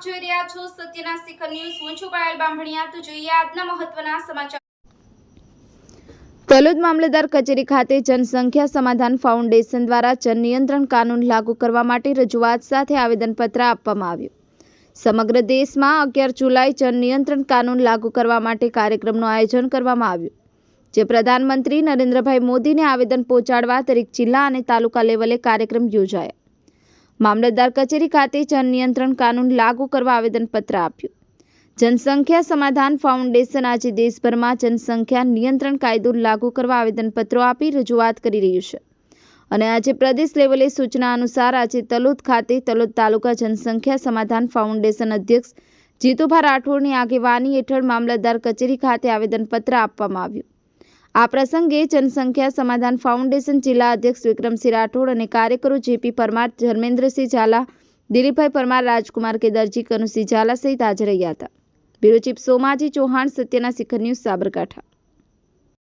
સત્યના શિખર ન્યૂઝ. હું છું પાયલ બામભણિયા તો જોઈએ આજના મહત્વના સમાચાર. તલોદ મામલતદાર કચેરી ખાતે જનસંખ્યા સમાધાન ફાઉન્ડેશન દ્વારા જન નિયંત્રણ કાનૂન લાગુ કરવા માટે રજૂઆત સાથે આવેદનપત્ર આપવામાં આવ્યું. સમગ્ર દેશમાં અગિયાર જુલાઈ જન નિયંત્રણ કાનૂન લાગુ કરવા માટે કાર્યક્રમનું આયોજન કરવામાં આવ્યું. જે પ્રધાનમંત્રી નરેન્દ્રભાઈ મોદીને આવેદન પહોંચાડવા, દરેક જિલ્લા અને તાલુકા લેવલે કાર્યક્રમ યોજાયા. મામલતદાર કચેરી ખાતે જન નિયંત્રણ કાનૂન લાગુ કરવા આવેદનપત્ર આપ્યું. જનસંખ્યા સમાધાન ફાઉન્ડેશન આજે દેશભરમાં જનસંખ્યા નિયંત્રણ કાયદો લાગુ કરવા આવેદનપત્રો આપી રજૂઆત કરી રહ્યું છે. અને આજે પ્રદેશ લેવલે સૂચના અનુસાર આજે તલોદ ખાતે તલોદ તાલુકા જનસંખ્યા સમાધાન ફાઉન્ડેશન અધ્યક્ષ જીતુભા રાઠોડની આગેવાની હેઠળ મામલતદાર કચેરી ખાતે આવેદનપત્ર આપવામાં આવ્યું. આ પ્રસંગે જનસંખ્યા સમાધાન ફાઉન્ડેશન જિલ્લા અધ્યક્ષ વિક્રમસિંહ રાઠોડ અને કાર્યકરો જેપી પરમાર, ધર્મેન્દ્રસિંહ ઝાલા, દિલીપભાઈ પરમાર, રાજકુમાર કે દરજી કનુસિંહ ઝાલા સહિત હાજર રહ્યા હતા. બ્યુરો ચીફ સોમાજી ચૌહાણ, સત્યના શિખર ન્યૂઝ સાબરકાંઠા.